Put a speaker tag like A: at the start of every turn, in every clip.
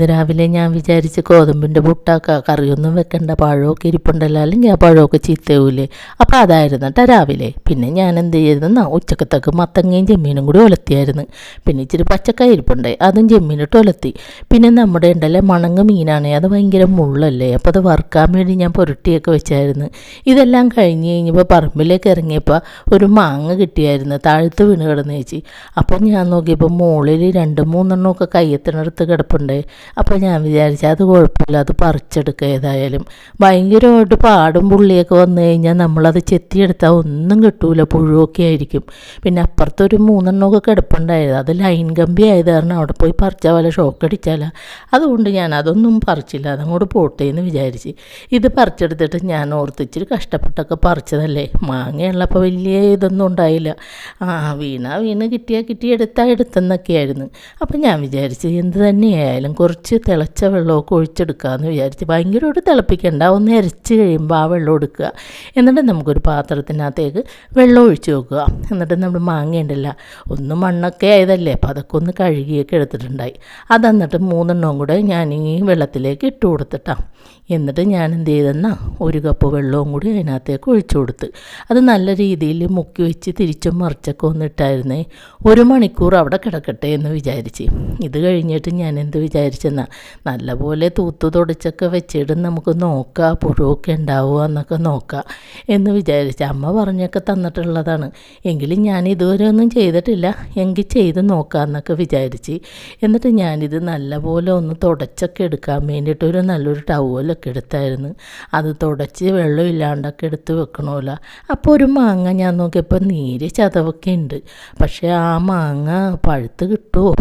A: ഇന്ന് രാവിലെ ഞാൻ വിചാരിച്ച് ഗോതമ്പിന്റെ പുട്ട കറിയൊന്നും വെക്കണ്ട പഴമൊക്കെ ഇരിപ്പുണ്ടല്ലോ. അല്ലെങ്കിൽ ആ പഴമൊക്കെ ചീത്തയൂലേ അപ്പോൾ അതായിരുന്നു കേട്ടോ രാവിലെ. പിന്നെ ഞാൻ എന്ത് ചെയ്തെന്നാ ഉച്ചക്കത്തേക്ക് മത്തങ്ങയും ചെമ്മീനും കൂടി ഒലത്തിയായിരുന്നു പിന്നെ ഇച്ചിരി പച്ചക്കായ ഇരിപ്പുണ്ടായി അതും ചെമ്മീനിട്ട് ഒലത്തി പിന്നെ നമ്മുടെ ഉണ്ടല്ലേ മണങ്ങ മീനാണ്. അത് ഭയങ്കര മുള്ളല്ലേ? അപ്പോൾ അത് വറുക്കാൻ വേണ്ടി ഞാൻ പുരട്ടിയൊക്കെ വെച്ചായിരുന്നു. ഇതെല്ലാം കഴിഞ്ഞ് കഴിഞ്ഞപ്പോൾ പറമ്പിലേക്ക് ഇറങ്ങിയപ്പോൾ ഒരു മാങ്ങ കിട്ടിയായിരുന്നു. താഴത്ത് വീണ് കിടന്ന് ചേച്ചി അപ്പോൾ ഞാൻ നോക്കിയപ്പോൾ മുകളിൽ രണ്ട് മൂന്നെണ്ണമൊക്കെ കയ്യത്തിനടുത്ത് കിടപ്പുണ്ട്. അപ്പോൾ ഞാൻ വിചാരിച്ചു അത് കുഴപ്പമില്ല അത് പറിച്ചെടുക്കുക ഏതായാലും. ഭയങ്കരമായിട്ട് പാടും പുള്ളിയൊക്കെ വന്നു കഴിഞ്ഞാൽ നമ്മളത് ചെത്തിയെടുത്താൽ ഒന്നും കിട്ടൂല പുഴുവൊക്കെ ആയിരിക്കും. പിന്നെ അപ്പുറത്തൊരു മൂന്നെണ്ണമൊക്കെ കിടപ്പുണ്ടായത് അത് ലൈൻ കമ്പി ആയത് കാരണം അവിടെ പോയി പറിച്ചാൽ വല്ല ഷോക്ക് അടിച്ചാലാ. അതുകൊണ്ട് ഞാൻ അതൊന്നും പറിച്ചില്ല അതങ്ങോട്ട് പോട്ടെ എന്ന് വിചാരിച്ച്. ഇത് പറിച്ചെടുത്തിട്ട് ഞാൻ ഓർത്തിച്ചിട്ട് കഷ്ടപ്പെട്ടൊക്കെ പറിച്ചതല്ലേ? മാങ്ങയുള്ളപ്പോൾ വലിയ ഇതൊന്നും ഉണ്ടായില്ല. ആ വീണ വീണ് കിട്ടിയാൽ കിട്ടിയെടുത്താൽ എടുത്തെന്നൊക്കെയായിരുന്നു. അപ്പം ഞാൻ വിചാരിച്ച് എന്ത് തന്നെയായാലും കുറച്ച് തിളച്ച വെള്ളമൊക്കെ ഒഴിച്ചെടുക്കാമെന്ന് വിചാരിച്ച് ഭയങ്കരമായിട്ട് തിളപ്പിക്കണ്ട. ഒന്ന് അരച്ച് കഴിയുമ്പോൾ ആ വെള്ളം എടുക്കുക. എന്നിട്ട് നമുക്കൊരു പാത്രത്തിനകത്തേക്ക് വെള്ളം ഒഴിച്ച് വെക്കുക. എന്നിട്ട് നമ്മൾ മാങ്ങയുണ്ടല്ല ഒന്ന് മണ്ണൊക്കെ ആയതല്ലേ അപ്പോൾ അതൊക്കെ ഒന്ന് കഴുകിയൊക്കെ എടുത്തിട്ടുണ്ടായി. അത് എന്നിട്ട് മൂന്നെണ്ണവും കൂടെ ഞാൻ ഈ വെള്ളത്തിലേക്ക് ഇട്ട് കൊടുത്തിട്ടാണ് എന്നിട്ട് ഞാൻ എന്ത് ചെയ്തെന്നാൽ ഒരു കപ്പ് വെള്ളവും കൂടി അതിനകത്തേക്ക് ഒഴിച്ചു കൊടുത്ത്. അത് നല്ല രീതിയിൽ മുക്കി വെച്ച് തിരിച്ചും മറിച്ചൊക്കെ ഒന്ന് ഇട്ടായിരുന്നേ. ഒരു മണിക്കൂർ അവിടെ കിടക്കട്ടെ എന്ന് വിചാരിച്ച്. ഇത് കഴിഞ്ഞിട്ട് ഞാൻ എന്ത് വിചാരിച്ചെന്നാ. നല്ലപോലെ തൂത്തു തുടച്ചൊക്കെ വെച്ചിട്ട് നമുക്ക് നോക്കാം പുഴുവൊക്കെ ഉണ്ടാവുക എന്നൊക്കെ നോക്കാം എന്ന് വിചാരിച്ച അമ്മ പറഞ്ഞൊക്കെ തന്നിട്ടുള്ളതാണ്. എങ്കിലും ഞാൻ ഇതുവരെ ഒന്നും ചെയ്തിട്ടില്ല. എങ്കിൽ ചെയ്ത് നോക്കാമെന്നൊക്കെ വിചാരിച്ച്. എന്നിട്ട് ഞാനിത് നല്ലപോലെ ഒന്ന് തുടച്ചൊക്കെ എടുക്കാൻ വേണ്ടിയിട്ട് ഒരു നല്ലൊരു ടവലൊക്കെ എടുത്തായിരുന്നു. അത് തുടച്ച് വെള്ളമില്ലാണ്ടൊക്കെ എടുത്ത് വെക്കണമല്ലോ. അപ്പോൾ ഒരു മാങ്ങ ഞാൻ നോക്കിയപ്പോൾ നീര് ചതവൊക്കെ ഉണ്ട്. പക്ഷേ ആ മാങ്ങ പഴുത്ത് കിട്ടുമോ?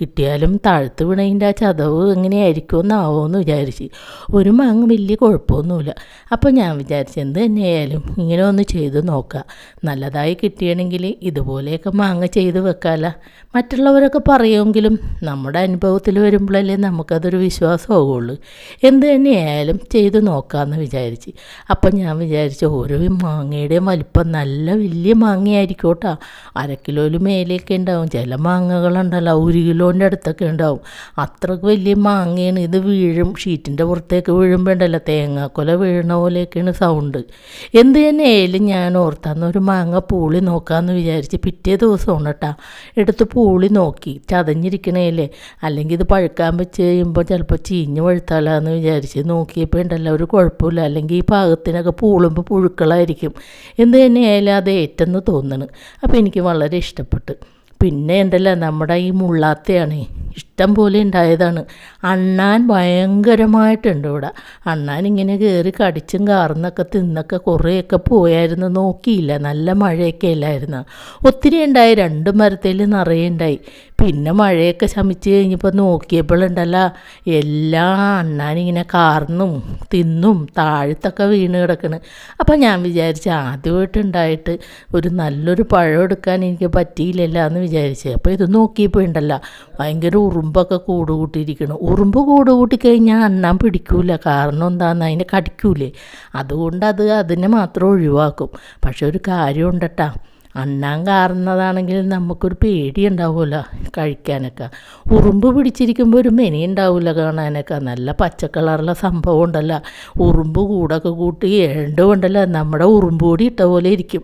A: കിട്ടിയാലും താഴ്ത്ത് വീണതിന്റെ ആ ചതവ് എങ്ങനെയായിരിക്കും എന്നാവുമെന്ന് വിചാരിച്ച്. ഒരു മാങ്ങ വലിയ കുഴപ്പമൊന്നുമില്ല. അപ്പോൾ ഞാൻ വിചാരിച്ചു എന്ത് തന്നെയായാലും ഇങ്ങനെ ഒന്ന് ചെയ്ത് നോക്കാം. നല്ലതായി കിട്ടിയണമെങ്കിൽ ഇതുപോലെയൊക്കെ മാങ്ങ ചെയ്ത് വെക്കാമല്ല മറ്റുള്ളവരൊക്കെ പറയുമെങ്കിലും നമ്മുടെ അനുഭവത്തിൽ വരുമ്പോഴല്ലേ നമുക്കതൊരു വിശ്വാസമാവുള്ളൂ. എന്ത് തന്നെയായാലും ചെയ്ത് നോക്കാമെന്ന് വിചാരിച്ച്. അപ്പം ഞാൻ വിചാരിച്ചു ഓരോ മാങ്ങയുടെയും വലിപ്പം നല്ല വലിയ മാങ്ങയായിരിക്കും കേട്ടോ. അര മേലെയൊക്കെ ഉണ്ടാവും. ചില മാങ്ങകളുണ്ടല്ലോ ഒരു കിലോന്റെ അടുത്തൊക്കെ ഉണ്ടാവും. അത്രയ്ക്ക് വലിയ മാങ്ങയാണ്. ഇത് വീഴും ഷീറ്റിന്റെ പുറത്തേക്ക് വീഴുമ്പോൾ ഉണ്ടല്ലോ കൊല വീഴണ പോലെയൊക്കെയാണ് സൗണ്ട് എന്ത് തന്നെയായാലും ഞാൻ ഓർത്താന്ന് ഒരു മാങ്ങ പൂളി നോക്കാമെന്ന് വിചാരിച്ച് പിറ്റേ ദിവസമാണ് കേട്ടോ എടുത്ത് പൂളി നോക്കി ചതഞ്ഞിരിക്കണേലേ. അല്ലെങ്കിൽ ഇത് പഴുക്കാൻ വെച്ച് കഴിയുമ്പോൾ ചിലപ്പോൾ ചീഞ്ഞ് പഴുത്താലാന്ന് വിചാരിച്ച് നോക്കിയപ്പോൾ ഉണ്ടല്ലോ ഒരു കുഴപ്പമില്ല. അല്ലെങ്കിൽ ഈ പാകത്തിനൊക്കെ പൂളുമ്പോൾ പുഴുക്കളായിരിക്കും. എന്ത് തന്നെയായാലും അത് ഏറ്റെന്ന് തോന്നണ്. അപ്പോൾ എനിക്ക് വളരെ ഇഷ്ടപ്പെട്ടു. പിന്നെ എന്തല്ല നമ്മുടെ ഈ മുള്ളാത്തയാണ് ഇഷ്ടം പോലെ ഉണ്ടായതാണ്. അണ്ണാൻ ഭയങ്കരമായിട്ടുണ്ട് ഇവിടെ. അണ്ണാൻ ഇങ്ങനെ കയറി കടിച്ചും കാർന്നൊക്കെ തിന്നൊക്കെ കുറേയൊക്കെ പോയായിരുന്നു. നോക്കിയില്ല. നല്ല മഴയൊക്കെ അല്ലായിരുന്നു. ഒത്തിരി ഉണ്ടായി. രണ്ട് മരത്തിൽ നിറയെ ഉണ്ടായി. പിന്നെ മഴയൊക്കെ ശമിച്ച് കഴിഞ്ഞപ്പോൾ നോക്കിയപ്പോഴുണ്ടല്ലോ എല്ലാ അണ്ണാനിങ്ങനെ കാർന്നും തിന്നും താഴത്തൊക്കെ വീണ് കിടക്കണ്. അപ്പം ഞാൻ വിചാരിച്ചു ആദ്യമായിട്ടുണ്ടായിട്ട് ഒരു നല്ലൊരു പഴം എടുക്കാൻ എനിക്ക് പറ്റിയില്ലല്ലോ എന്ന് വിചാരിച്ചു. അപ്പോൾ ഇത് നോക്കിയപ്പോൾ ഉണ്ടല്ലോ ഭയങ്കര ഉറുമ്പൊക്കെ കൂട് കൂട്ടിയിരിക്കണം ഉറുമ്പ് കൂട് കൂട്ടിക്കഴിഞ്ഞാൽ അണ്ണാൻ പിടിക്കൂല. കാരണം എന്താണെന്ന് അതിനെ കടിക്കൂലേ. അതുകൊണ്ട് അത് അതിനെ മാത്രം ഒഴിവാക്കും. പക്ഷെ ഒരു കാര്യം ഉണ്ടട്ടാ അണ്ണാൻ കാറുന്നതാണെങ്കിൽ നമുക്കൊരു പേടി ഉണ്ടാവുമല്ലോ കഴിക്കാനൊക്കെ. ഉറുമ്പ് പിടിച്ചിരിക്കുമ്പോൾ ഒരു മെനി ഉണ്ടാവില്ല കാണാനൊക്കെ. നല്ല പച്ച കളറുള്ള സംഭവം ഉണ്ടല്ലോ. ഉറുമ്പ് കൂടൊക്കെ കൂട്ടി ഏണ്ടുകൊണ്ടല്ലോ നമ്മുടെ ഉറുമ്പ് കൂടി ഇട്ട പോലെ ഇരിക്കും.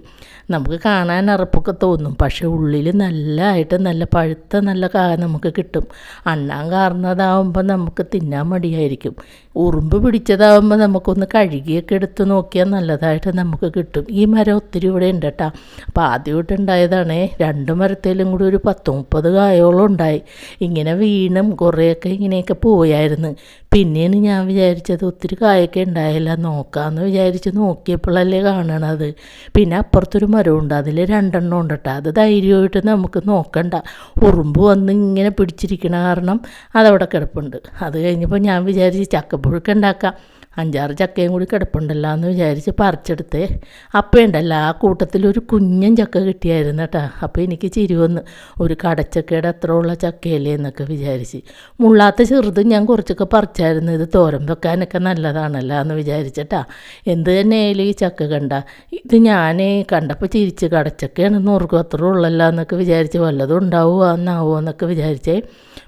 A: നമുക്ക് കാണാൻ അറപ്പൊക്കെ തോന്നും. പക്ഷെ ഉള്ളിൽ നല്ലതായിട്ട് നല്ല പഴുത്ത നല്ല കാ നമുക്ക് കിട്ടും. അണ്ണാൻ കാറുന്നതാവുമ്പോൾ നമുക്ക് തിന്നാൻ മടിയായിരിക്കും. ഉറുമ്പ് പിടിച്ചതാവുമ്പോൾ നമുക്കൊന്ന് കഴുകിയൊക്കെ എടുത്ത് നോക്കിയാൽ നല്ലതായിട്ട് നമുക്ക് കിട്ടും. ഈ മരം ഒത്തിരി ഇവിടെ ഉണ്ട് കേട്ടോ അപ്പോൾ ആദ്യമായിട്ടുണ്ടായതാണേ രണ്ട് മരത്തേലും കൂടി ഒരു പത്ത് മുപ്പത് കായോളം ഉണ്ടായി. ഇങ്ങനെ വീണും കുറേയൊക്കെ ഇങ്ങനെയൊക്കെ പോയായിരുന്നു. പിന്നെയാണ് ഞാൻ വിചാരിച്ചത് ഒത്തിരി കായൊക്കെ ഉണ്ടായില്ല നോക്കാമെന്ന് വിചാരിച്ച് നോക്കിയപ്പോഴല്ലേ കാണണത്. പിന്നെ അപ്പുറത്തൊരു മരമുണ്ട് അതിൽ രണ്ടെണ്ണം ഉണ്ട് കേട്ടോ അത് ധൈര്യമായിട്ട് നമുക്ക് നോക്കണ്ട. ഉറുമ്പ് വന്ന് ഇങ്ങനെ പിടിച്ചിരിക്കണ കാരണം അതവിടെ കിടപ്പുണ്ട്. അത് കഴിഞ്ഞപ്പോൾ ഞാൻ വിചാരിച്ച് ചക്കപ്പുഴുക്ക് ഉണ്ടാക്കാം. അഞ്ചാറ് ചക്കയും കൂടി കിടപ്പുണ്ടല്ലോ എന്ന് വിചാരിച്ച് പറിച്ചെടുത്ത്. അപ്പം ഉണ്ടല്ലോ ആ കൂട്ടത്തിൽ ഒരു കുഞ്ഞൻ ചക്ക കിട്ടിയായിരുന്നു കേട്ടോ. അപ്പോൾ എനിക്ക് ചിരി വന്ന് ഒരു കടച്ചക്കയുടെ അത്ര ഉള്ള ചക്കയല്ലേ? എന്നൊക്കെ വിചാരിച്ച്. മുള്ളാത്ത ചെറുതും ഞാൻ കുറച്ചൊക്കെ പറിച്ചായിരുന്നു ഇത് തോരൻ വെക്കാനൊക്കെ നല്ലതാണല്ലോ? എന്ന് വിചാരിച്ചിട്ടാ എന്ത് തന്നെയായാലും ഈ ചക്ക കണ്ട ഇത് ഞാൻ കണ്ടപ്പോൾ ചിരിച്ച് കടച്ചക്കയാണെന്ന് ഓർക്കും അത്ര ഉള്ളല്ലോ എന്നൊക്കെ വിചാരിച്ച് വല്ലതും ഉണ്ടാവുമോ എന്നാവുമോ എന്നൊക്കെ വിചാരിച്ചേ.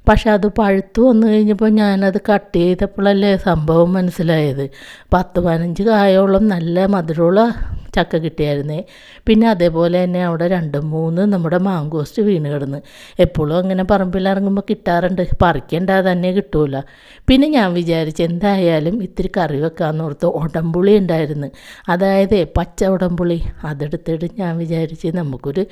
A: പക്ഷെ അത് പഴുത്തു വന്നു കഴിഞ്ഞപ്പോൾ ഞാനത് കട്ട് ചെയ്തപ്പോഴല്ലേ സംഭവം മനസ്സിലായത്. പത്ത് പതിനഞ്ച് കായോളം നല്ല മധുരമുള്ള ചക്ക കിട്ടിയായിരുന്നേ. പിന്നെ അതേപോലെ തന്നെ അവിടെ രണ്ട് മൂന്ന് നമ്മുടെ മാങ്കോസ്റ്റ് വീണ് കിടന്ന്. എപ്പോഴും അങ്ങനെ പറമ്പിലിറങ്ങുമ്പോൾ കിട്ടാറുണ്ട്. പറിക്കേണ്ട തന്നെ കിട്ടൂല. പിന്നെ ഞാൻ വിചാരിച്ചു എന്തായാലും ഇത്തിരി കറി വെക്കാമെന്ന് ഓർത്ത് ഉടമ്പുളി ഉണ്ടായിരുന്നു. അതായത് പച്ച ഉടമ്പുളി. അതെടുത്തിട്ട് ഞാൻ വിചാരിച്ച് നമുക്കൊരു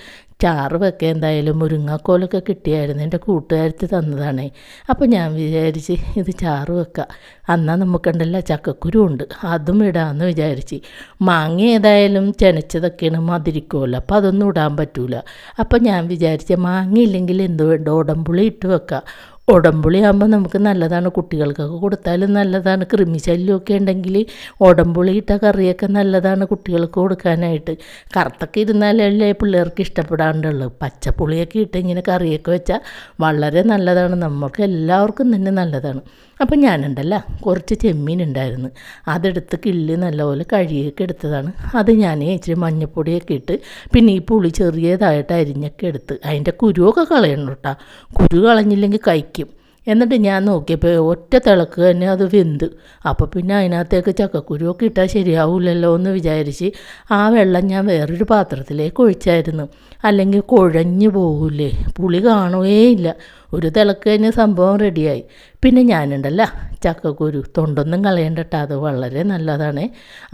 A: ചാറ് വെക്കുക എന്തായാലും മുരിങ്ങാക്കോലൊക്കെ കിട്ടിയായിരുന്നു എന്റെ കൂട്ടുകാരത്തി തന്നതാണേ. അപ്പോൾ ഞാൻ വിചാരിച്ച് ഇത് ചാറ് വെക്കുക അന്നാ നമുക്കുണ്ടല്ലോ ചക്കക്കുരു ഉണ്ട്. അതും ഇടാമെന്ന് വിചാരിച്ച്. മാങ്ങ ഏതായാലും ചെനച്ചതൊക്കെയാണ് മതിരിക്കുമല്ലോ. അപ്പോൾ അതൊന്നും ഇടാൻ പറ്റൂല. അപ്പോൾ ഞാൻ വിചാരിച്ച മാങ്ങ ഇല്ലെങ്കിൽ എന്ത് വേണ്ട ഉടമ്പുളി ഇട്ട് വെക്കാം. ഉടമ്പുളി ആകുമ്പോൾ നമുക്ക് നല്ലതാണ്. കുട്ടികൾക്കൊക്കെ കൊടുത്താലും നല്ലതാണ്. കൃമിശല്യമൊക്കെ ഉണ്ടെങ്കിൽ ഉടമ്പുളി ഇട്ട കറിയൊക്കെ നല്ലതാണ് കുട്ടികൾക്ക് കൊടുക്കാനായിട്ട്. കറുത്തൊക്കെ ഇരുന്നാലല്ലേ പിള്ളേർക്ക് ഇഷ്ടപ്പെടാണ്ടുള്ളൂ. പച്ചപ്പുളിയൊക്കെ ഇട്ട് ഇങ്ങനെ കറിയൊക്കെ വെച്ചാൽ വളരെ നല്ലതാണ്. നമുക്ക് എല്ലാവർക്കും തന്നെ നല്ലതാണ്. അപ്പം ഞാനുണ്ടല്ല കുറച്ച് ചെമ്മീൻ ഉണ്ടായിരുന്നു. അതെടുത്ത് കിള്ളി നല്ലപോലെ കഴുകിയൊക്കെ എടുത്തതാണ്. അത് ഞാൻ ഇച്ചിരി മഞ്ഞപ്പൊടിയൊക്കെ ഇട്ട് പിന്നെ ഈ പുളി ചെറിയതായിട്ട് അരിഞ്ഞൊക്കെ എടുത്ത് അതിന്റെ കുരുവൊക്കെ കളയണം കേട്ടോ. കുരു കളഞ്ഞില്ലെങ്കിൽ കഴിക്കും എന്നിട്ട് ഞാൻ നോക്കിയപ്പോൾ ഒറ്റ തിളക്ക് തന്നെ അത് വെന്ത്. അപ്പോൾ പിന്നെ അതിനകത്തേക്ക് ചക്കക്കുരുവൊക്കെ ഇട്ടാൽ ശരിയാവില്ലല്ലോ എന്ന് വിചാരിച്ച് ആ വെള്ളം ഞാൻ വേറൊരു പാത്രത്തിലേക്ക് ഒഴിച്ചായിരുന്നു. അല്ലെങ്കിൽ കുഴഞ്ഞു പോകില്ലേ പുളി കാണുകയില്ല ഒരു തിളക്ക് തന്നെ സംഭവം റെഡിയായി പിന്നെ ഞാനുണ്ടല്ല ചക്കക്കുരു. തൊണ്ടൊന്നും കളയണ്ടട്ടോ അത് വളരെ നല്ലതാണ്.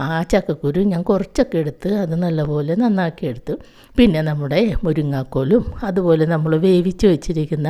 A: ആ ചക്കക്കുരു ഞാൻ കുറച്ചൊക്കെ എടുത്ത് അത് നല്ലപോലെ നന്നാക്കി എടുത്തു. പിന്നെ നമ്മുടെ മുരിങ്ങാക്കോലും അതുപോലെ നമ്മൾ വേവിച്ച് വെച്ചിരിക്കുന്ന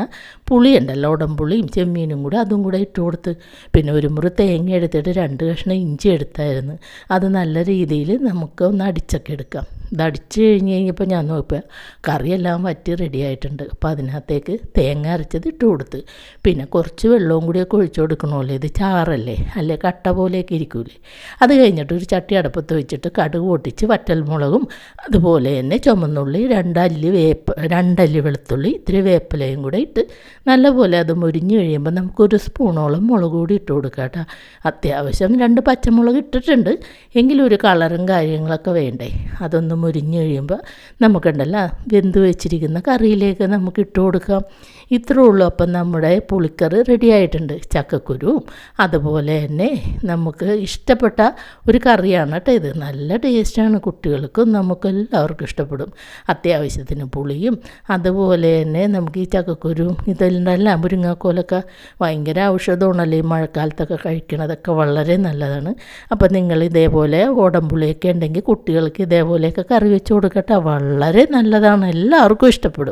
A: പുളിയുണ്ടല്ലോ ഉടമ്പുളിയും ചെമ്മീനും കൂടെ അതും കൂടെ ഇട്ട് കൊടുത്ത്. പിന്നെ ഒരു മുറി തേങ്ങ എടുത്തിട്ട് രണ്ട് കഷ്ണം ഇഞ്ചി എടുത്തായിരുന്നു. അത് നല്ല രീതിയിൽ നമുക്ക് ഒന്ന് അടിച്ചൊക്കെ എടുക്കാം. ഇത് അടിച്ച് കഴിഞ്ഞ് കഴിഞ്ഞപ്പോൾ ഞാൻ നോക്കിയപ്പോൾ കറിയെല്ലാം വറ്റി റെഡി ആയിട്ടുണ്ട്. അപ്പോൾ അതിനകത്തേക്ക് തേങ്ങ അരച്ചത് ഇട്ട് കൊടുത്ത്. പിന്നെ കുറച്ച് വെള്ളവും കൂടിയൊക്കെ ഒഴിച്ചു കൊടുക്കണമല്ലോ ഇത് ചാറല്ലേ? അല്ലേ കട്ട പോലെയൊക്കെ ഇരിക്കൂലേ? അത് കഴിഞ്ഞിട്ട് ഒരു ചട്ടി അടപ്പത്ത് വെച്ചിട്ട് കടുക് പൊട്ടിച്ച് വറ്റൽമുളകും അതുപോലെ തന്നെ ചുമന്നുള്ളി രണ്ടല്ലി വേപ്പ് രണ്ടല്ലി വെളുത്തുള്ളി ഇത്തിരി വേപ്പിലയും കൂടെ ഇട്ട് നല്ലപോലെ അത് മുരിഞ്ഞ് കഴിയുമ്പോൾ നമുക്കൊരു സ്പൂണോളം മുളക് കൂടി ഇട്ട് കൊടുക്കാം കേട്ടോ അത്യാവശ്യം രണ്ട് പച്ചമുളക് ഇട്ടിട്ടുണ്ട്. എങ്കിലും ഒരു കളറും കാര്യങ്ങളൊക്കെ വേണ്ടേ? അതൊന്ന് മുരിഞ്ഞ് കഴിയുമ്പോൾ നമുക്കുണ്ടല്ലോ വെന്ത് വെച്ചിരിക്കുന്ന കറിയിലേക്ക് നമുക്ക് ഇട്ട് കൊടുക്കാം. ഇത്രേ ഉള്ളൂ. അപ്പം നമ്മുടെ പുളിക്കറി റെഡി ആയിട്ടുണ്ട്. ചക്കക്കുരുവും അതുപോലെ തന്നെ നമുക്ക് ഇഷ്ടപ്പെട്ട ഒരു കറിയാണ് കേട്ടോ ഇത്. നല്ല ടേസ്റ്റാണ് കുട്ടികൾക്കും നമുക്ക് എല്ലാവർക്കും ഇഷ്ടപ്പെടും. അത്യാവശ്യത്തിന് പുളിയും അതുപോലെ തന്നെ നമുക്ക് ഈ ചക്കക്കുരുവും ഇതെല്ലാം മുരിങ്ങാക്കോലൊക്കെ ഭയങ്കര ഔഷധമാണല്ലോ ഈ മഴക്കാലത്തൊക്കെ കഴിക്കണതൊക്കെ വളരെ നല്ലതാണ്. അപ്പം നിങ്ങൾ ഇതേപോലെ ഓടമ്പുളിയൊക്കെ ഉണ്ടെങ്കിൽ കുട്ടികൾക്ക് ഇതേപോലെയൊക്കെ കറി വെച്ച് കൊടുക്കട്ടെ. വളരെ നല്ലതാണ്. എല്ലാവർക്കും ഇഷ്ടപ്പെടും.